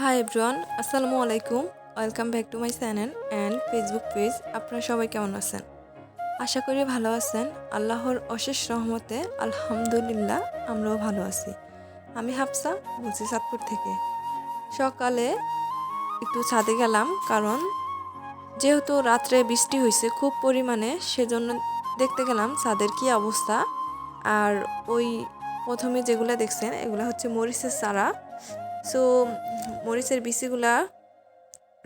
High everyone আসসালামু আলাইকুম। Welcome back to my channel and Facebook page আপনারা সবাই কেমন আছেন? আশা করি ভালো আছেন। আল্লাহর অশেষ রহমতে আলহামদুলিল্লাহ আমরাও ভালো আছি। আমি হাফসা, বলছি চাঁদপুর থেকে। সকালে একটু ছাদে গেলাম কারণ যেহেতু রাত্রে বৃষ্টি হয়েছে খুব পরিমাণে, সেজন্য দেখতে গেলাম ছাদের কি অবস্থা। আর ওই প্রথমে যেগুলো দেখছেন, এগুলো হচ্ছে মরিচের চারা। সো মরিচের বিচিগুলা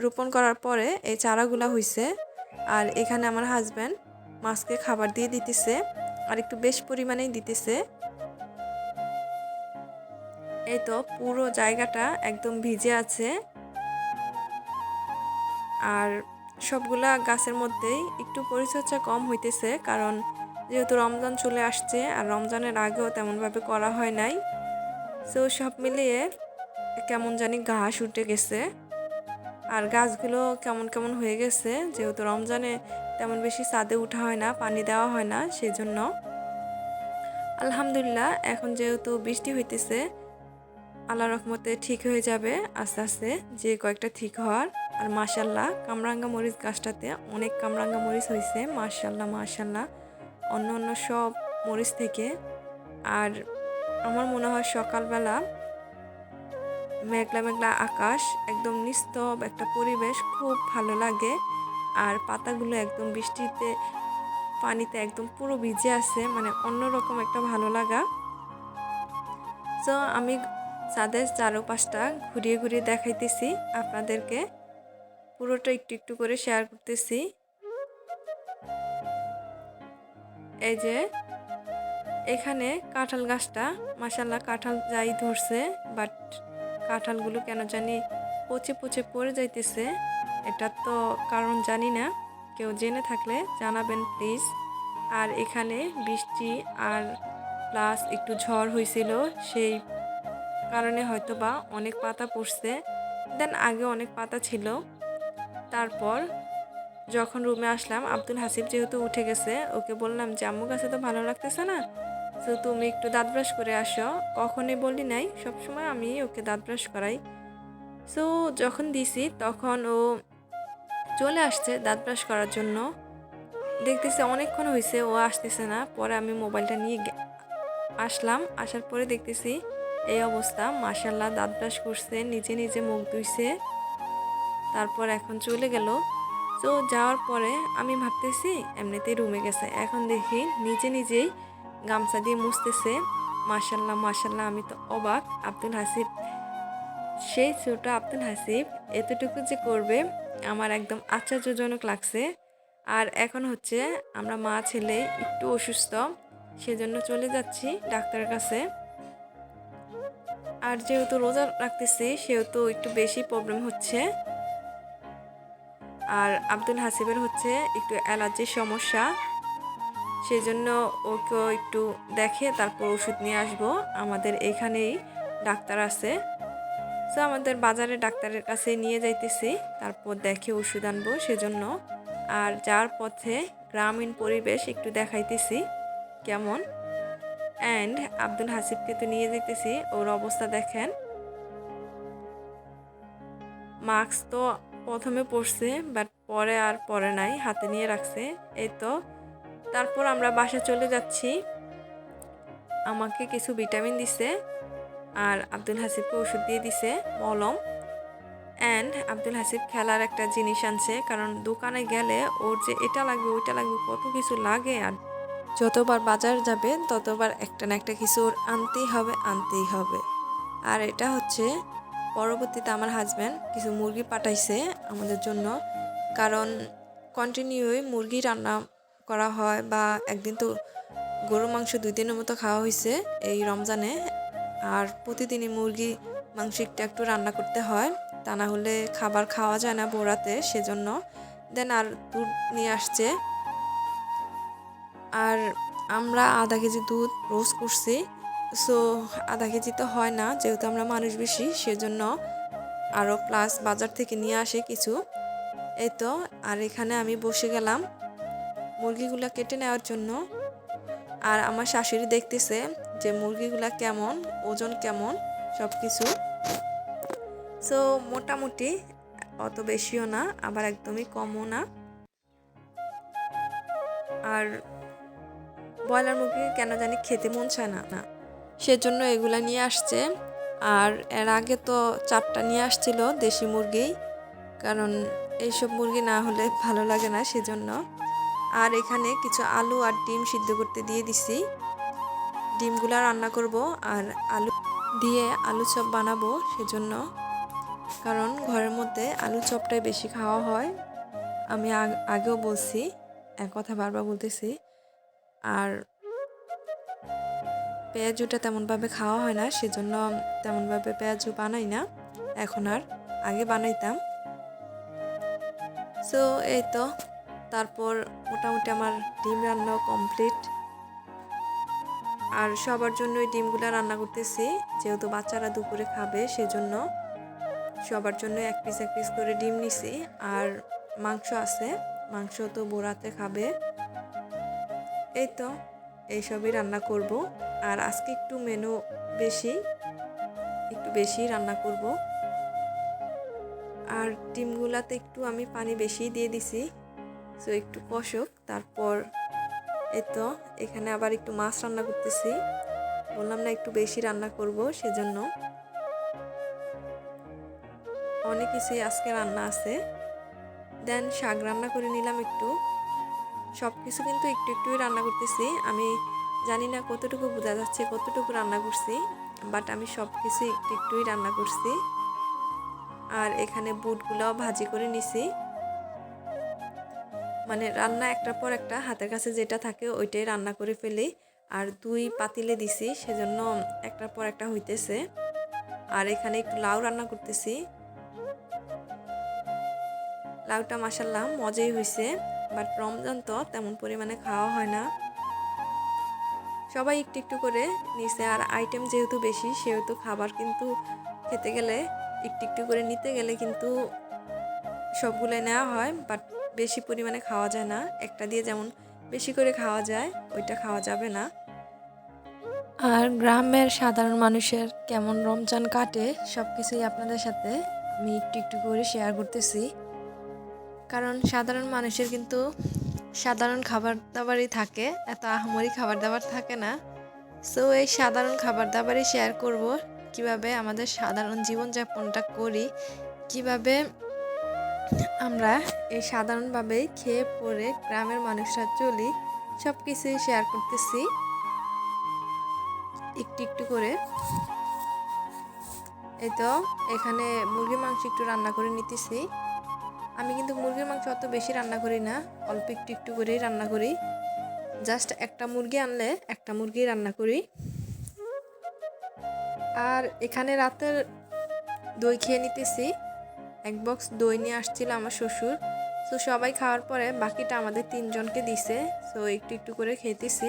রোপণ করার পরে এই চারাগুলা হইছে। আর এখানে আমার হাজব্যান্ড মাছকে খাবার দিয়ে দিতেছে আর একটু বেশ পরিমাণেই দিতেছে। এই তো পুরো জায়গাটা একদম ভিজে আছে। আর সবগুলা গাছের মধ্যেই একটু পরিচর্যা কম হইতেছে কারণ যেহেতু রমজান চলে আসছে আর রমজানের আগেও তেমনভাবে করা হয় নাই। সো সব মিলিয়ে কেমন জানি ঘাস উঠে গেছে। আর গাছগুলো কেমন কেমন হয়ে গেছে, যেহেতু রমজানে তেমন বেশি ছাদে উঠা হয় না, পানি দেওয়া হয় না সেই জন্য আলহামদুলিল্লাহ, এখন যেহেতু বৃষ্টি হইতেছে আল্লাহ রহমতে ঠিক হয়ে যাবে, আস্তে আস্তে যে কয়েকটা ঠিক হওয়ার। আর মাশাল্লাহ কামরাঙ্গা মরিচ গাছটাতে অনেক কামরাঙ্গা মরিচ হয়েছে মাশাল্লাহ মাশাল্লাহ অন্য অন্য সব মরিচ থেকে। আর আমার মনে হয় সকালবেলা মেঘলা মেঘলা আকাশ, একদম নিস্তব একটা পরিবেশ, খুব ভালো লাগে। আর পাতাগুলো একদম বৃষ্টিতে, পানিতে একদম পুরো ভিজে আছে মানে অন্যরকম একটা ভালো লাগা। তো আমি চাঁদের চারোপাশটা ঘুরিয়ে ঘুরিয়ে দেখাইতেছি, আপনাদেরকে পুরোটা একটু একটু করে শেয়ার করতেছি। এই যে, এখানে কাঁঠাল গাছটা মাসাল্লাহ কাঁঠাল যাই ধরছে বাট কাঁঠালগুলো কেন জানি পচে পচে পড়ে যাইতেছে। এটা তো কারণ জানি না। কেউ জেনে থাকলে জানাবেন, প্লিজ। আর এখানে বৃষ্টি আর প্লাস একটু ঝড় হয়েছিল সেই কারণে হয়তো বা অনেক পাতা পড়ছে। দেন আগে অনেক পাতা ছিল। তারপর যখন রুমে আসলাম, আব্দুল হাসিব যেহেতু উঠে গেছে, ওকে বললাম যে, আম্মু কাছে তো ভালো লাগতেছে না? তো তুমি একটু দাঁত ব্রাশ করে আসো। কখনই বলি নাই, সবসময় আমি ওকে দাঁত ব্রাশ করাই। সো যখন দিছি, তখন ও চলে আসছে দাঁত ব্রাশ করার জন্য। দেখতেছে অনেকক্ষণ হয়েছে ও আসতেছে না। পরে আমি মোবাইলটা নিয়ে আসলাম। আসার পরে দেখতেছি এই অবস্থা। মাসাল্লাহ দাঁত ব্রাশ করছে, নিজে নিজে মুখ ধুইছে। তারপর এখন চলে গেল। তো যাওয়ার পরে আমি ভাবতেছি, এমনিতেই রুমে গেছে। এখন দেখি নিজে নিজেই গামছা দিয়ে মুছতেছে। মাসাল্লাহ মাসাল্লাহ আমি তো অবাক। আব্দুল হাসিব, সেই ছোট আব্দুল হাসিব এতটুকু যে করবে আমার একদম আশ্চর্যজনক লাগছে। আর এখন হচ্ছে আমরা মা ছেলে একটু অসুস্থ, সেজন্য চলে যাচ্ছি ডাক্তারের কাছে। আর যেহেতু রোজা রাখতেছি, সেহেতু একটু বেশি প্রবলেম হচ্ছে। আর আব্দুল হাসিবের হচ্ছে একটু অ্যালার্জির সমস্যা। সেই জন্য ওকে একটু দেখে তারপর ওষুধ নিয়ে আসব। আমাদের এখানেই ডাক্তার আছে। তো আমাদের বাজারে ডাক্তারের কাছে নিয়ে যাইতেছি। তারপর দেখে ওষুধ আনব সেজন্য। আর যার পথে গ্রামীণ পরিবেশ একটু দেখাইতেছি কেমন। অ্যান্ড আব্দুল হাসিবকে তো নিয়ে যেতেছি ওর অবস্থা দেখেন। মাস্ক তো প্রথমে পড়ছে বাট পরে আর পরে নাই, হাতে নিয়ে রাখছে। এই তো তারপর আমরা বাসা চলে যাচ্ছি। আমাকে কিছু ভিটামিন দিছে আর আব্দুল হাসিবকে ওষুধ দিয়ে দিছে, মলম। অ্যান্ড আব্দুল হাসিব খেলার একটা জিনিস আনছে, কারণ দোকানে গেলে ওর যে এটা লাগবে, ওইটা লাগবে, কত কিছু লাগে আর যতবার বাজার যাবে, ততবার একটা না একটা কিছু ওর আনতেই হবে আনতেই হবে। আর এটা হচ্ছে, পরবর্তীতে আমার হাজব্যান্ড কিছু মুরগি পাঠাইছে আমাদের জন্য, কারণ কন্টিনিউই মুরগি রান্না করা হয় বা একদিন তো গরু মাংস দুই দিনের মতো খাওয়া হয়েছে এই রমজানে। আর প্রতিদিনই মুরগি মাংস একটু একটু রান্না করতে হয়। তা না হলে খাবার খাওয়া যায় না বোড়াতে সেজন্য। দেন আর দুধ নিয়ে আসছে। আর আমরা আধা কেজি দুধ রোজ করছি। সো আধা কেজি তো হয় না, যেহেতু আমরা মানুষ বেশি, সেজন্য আরও প্লাস বাজার থেকে নিয়ে আসে কিছু। এই তো, আর এখানে আমি বসে গেলাম। মুরগিগুলো কেটে নেওয়ার জন্য। আর আমার শাশুড়ি দেখতেছে যে মুরগিগুলা কেমন, ওজন কেমন সব কিছু সো মোটামুটি অত বেশিও না, আবার একদমই কমও না। আর ব্রয়লার মুরগি কেন জানি খেতে মন চায় না না। সেজন্য এগুলা নিয়ে আসছে। আর এর আগে তো চারটা নিয়ে আসছিল দেশি মুরগি, কারণ এইসব মুরগি না হলে ভালো লাগে না, সেজন্য। আর এখানে কিছু আলু আর ডিম সিদ্ধ করতে দিয়ে দিছি। ডিমগুলো রান্না করব আর আলু দিয়ে আলু চপ বানাবো সেজন্য। কারণ ঘরের মধ্যে আলু চপটাই বেশি খাওয়া হয়। আমি আগ- আগেও বলছি, এক কথা বারবার বলতেছি। আর পেঁয়াজুটা তেমনভাবে খাওয়া হয় না, সেজন্য তেমনভাবে পেঁয়াজু বানাই না। এখন আর আগে বানাইতাম। সো এই তো। তারপর মোটামুটি আমার ডিম রান্না কমপ্লিট আর সবার জন্য ওই ডিমগুলো রান্না করতেছি, যেহেতু বাচ্চারা দুপুরে খাবে সেজন্য। সবার জন্য এক পিস এক পিস করে ডিম নিছি, আর মাংস আছে, মাংস তো বোরাতে খাবে। এই তো, এইসবই রান্না করব। আর আজকে একটু মেনু বেশি, একটু বেশি রান্না করব। আর ডিমগুলাতে একটু আমি পানি বেশি দিয়ে দিছি। সো একটু কষক, তারপর এই তো এখানে আবার একটু মাছ রান্না করতেছি। বললাম না একটু বেশি রান্না করব, সেজন্য। অনেক কিছুই আজকে রান্না আছে। দেন শাক রান্না করে নিলাম একটু। সব কিছু কিন্তু একটু একটুই রান্না করতেছি। আমি জানি না কতটুকু বোঝা যাচ্ছে, কতটুকু রান্না করছি, বাট আমি সব কিছু একটু একটুই রান্না করছি। আর এখানে বুটগুলোও ভাজি করে নিছি। মানে রান্না একটার পর একটা হাতের কাছে যেটা থাকে ওইটাই রান্না করে ফেলি। আর দুই পাতিলে দিছি, সেজন্য একটার পর একটা হইতেছে। আর এখানে একটু লাউ রান্না করতেছি। লাউটা মাসাল্লাহ মজাই হয়েছে বাট রমজান তো তেমন পরিমাণে খাওয়া হয় না। সবাই একটু একটু করে নিছে, আর আইটেম যেহেতু বেশি, সেহেতু খাবার কিন্তু খেতে গেলে একটু একটু করে নিতে গেলে কিন্তু সবগুলো নেওয়া হয়, বাট বেশি পরিমাণে খাওয়া যায় না। একটা দিয়ে যেমন বেশি করে খাওয়া যায়, ওইটা খাওয়া যাবে না। আর গ্রামের সাধারণ মানুষের কেমন রমজান কাটে সব কিছুই আপনাদের সাথে আমি একটু একটু করে শেয়ার করতেছি। কারণ সাধারণ মানুষের কিন্তু সাধারণ খাবার দাবারই থাকে, এত আহামরি খাবার দাবার থাকে না। সো এই সাধারণ খাবার দাবারই শেয়ার করব, কীভাবে আমাদের সাধারণ জীবনযাপনটা করি, কীভাবে আমরা এই সাধারণভাবেই খেয়ে পরে গ্রামের মানুষরা চলি সব কিছুই শেয়ার করতেছি। একটু একটু করে। এই তো, এখানে মুরগির মাংস একটু রান্না করে নিতেছি। আমি কিন্তু মুরগির মাংস অত বেশি রান্না করি না, অল্প একটু একটু করেই রান্না করি। জাস্ট একটা মুরগি আনলে একটা মুরগি রান্না করি। আর এখানে রাতের দই খেয়ে নিতেছি। এক বক্স দই নিয়ে আসছিল আমার শ্বশুর। তো সবাই খাওয়ার পরে বাকিটা আমাদের তিনজনকে দিছে। সো একটু একটু করে খেতেছি।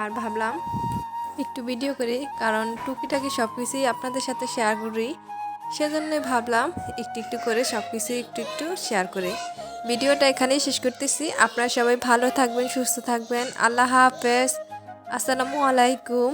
আর ভাবলাম একটু ভিডিও করি, কারণ টুকিটাকি সব কিছুই আপনাদের সাথে শেয়ার করি। সেজন্য ভাবলাম একটু একটু করে সব কিছু একটু একটু শেয়ার করি। ভিডিওটা এখানেই শেষ করতেছি। আপনারা সবাই ভালো থাকবেন, সুস্থ থাকবেন। আল্লাহ হাফেজ। আসসালামু আলাইকুম।